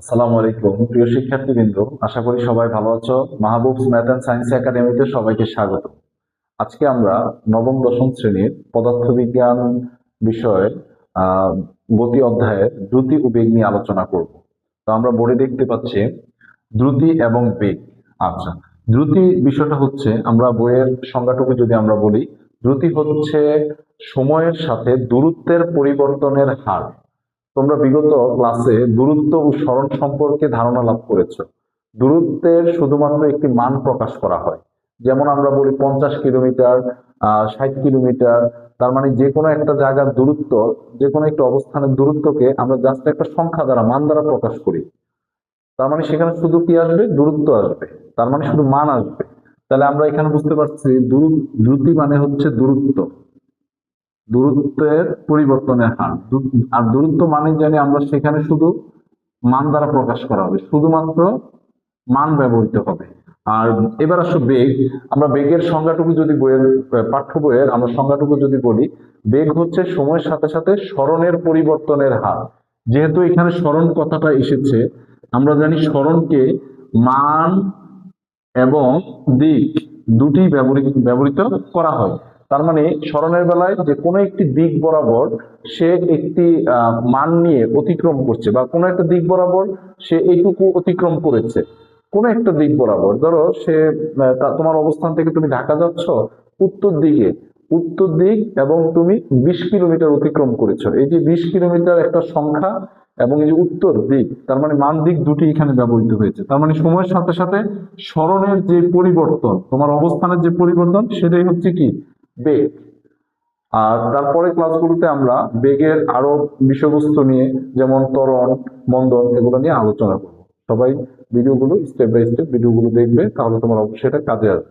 আসসালামু আলাইকুম। প্রিয় শিক্ষার্থীবৃন্দ আশা করি সবাই ভালো আছো। মাহবুব ম্যাথ অ্যান্ড সায়েন্স একাডেমিতে সবাইকে স্বাগত। আজকে আমরা নবম দশম শ্রেণির পদার্থবিজ্ঞান বিষয়ের আহ, গতি অধ্যায়ের দ্রুতি ও বেগ নিয়ে আলোচনা করব। তো আমরা বোর্ডে দেখতে পাচ্ছি দ্রুতি এবং বেগ। আচ্ছা দ্রুতি বিষয়টা হচ্ছে আমরা বইয়ের সংজ্ঞাটুকু যদি আমরা বলি দ্রুতি হচ্ছে সময়ের সাথে দূরত্বের পরিবর্তনের হার। তোমরা বিগত ক্লাসে দূরত্ব ও স্মরণ সম্পর্কে ধারণা লাভ করেছ। দূরত্বের শুধুমাত্র একটি মান প্রকাশ করা হয়। যেমন আমরা বলি পঞ্চাশ কিলোমিটার ষাট কিলোমিটার, তার মানে যে কোনো একটা জায়গার দূরত্ব যে কোনো একটা অবস্থানের দূরত্বকে আমরা জাস্ট একটা সংখ্যা দ্বারা, মান দ্বারা প্রকাশ করি। তার মানে সেখানে শুধু কি আসবে? দূরত্ব আসবে। তার মানে শুধু মান আসবে। তাহলে আমরা এখানে বুঝতে পারছি দূর- দ্রুতি মানে হচ্ছে দূরত্ব। দূরত্বের পরিবর্তনের হার। আর দূরত্ব মানে জানি আমরা সেখানে শুধু মান দ্বারা প্রকাশ করা হবে, শুধুমাত্র মান ব্যবহৃত হবে। আর এবার আসো বেগ। আমরা বেগের সংজ্ঞাটুকু যদি বইয়ের পাঠ্য বইয়ের আমরা সংজ্ঞাটুকু যদি বলি, বেগ হচ্ছে সময়ের সাথে সাথে স্মরণের পরিবর্তনের হার। যেহেতু এখানে স্মরণ কথাটা এসেছে, আমরা জানি স্মরণকে মান এবং দিক দুটি ব্যবহৃত ব্যবহৃত করা হয়। তার মানে স্মরণের বেলায় যে কোনো একটি দিক বরাবর সে একটি মান নিয়ে অতিক্রম করছে বা কোনো একটা দিক বরাবর সে এইটুকু অতিক্রম করেছে। কোনো একটা দিক বরাবর। ধরো সে তোমার অবস্থান থেকে তুমি ঢাকা যাচ্ছ, উত্তর দিকে। উত্তর দিক এবং তুমি বিশ কিলোমিটার অতিক্রম করেছ। এই যে বিশ কিলোমিটার একটা সংখ্যা এবং এই যে উত্তর দিক, তার মানে মান দিক দুটি এখানে ব্যবহৃত হয়েছে। তার মানে সময়ের সাথে সাথে স্মরণের যে পরিবর্তন, তোমার অবস্থানের যে পরিবর্তন, সেটাই হচ্ছে কি? বেগ। আর তারপরে ক্লাসগুলোতে আমরা বেগের আরও বিষয়বস্তু নিয়ে, যেমন তরণ মন্দন এগুলো নিয়ে আলোচনা করব। সবাই ভিডিওগুলো স্টেপ বাই স্টেপ ভিডিওগুলো দেখবে, তাহলে তোমার অবশ্যই এটা কাজে আসবে।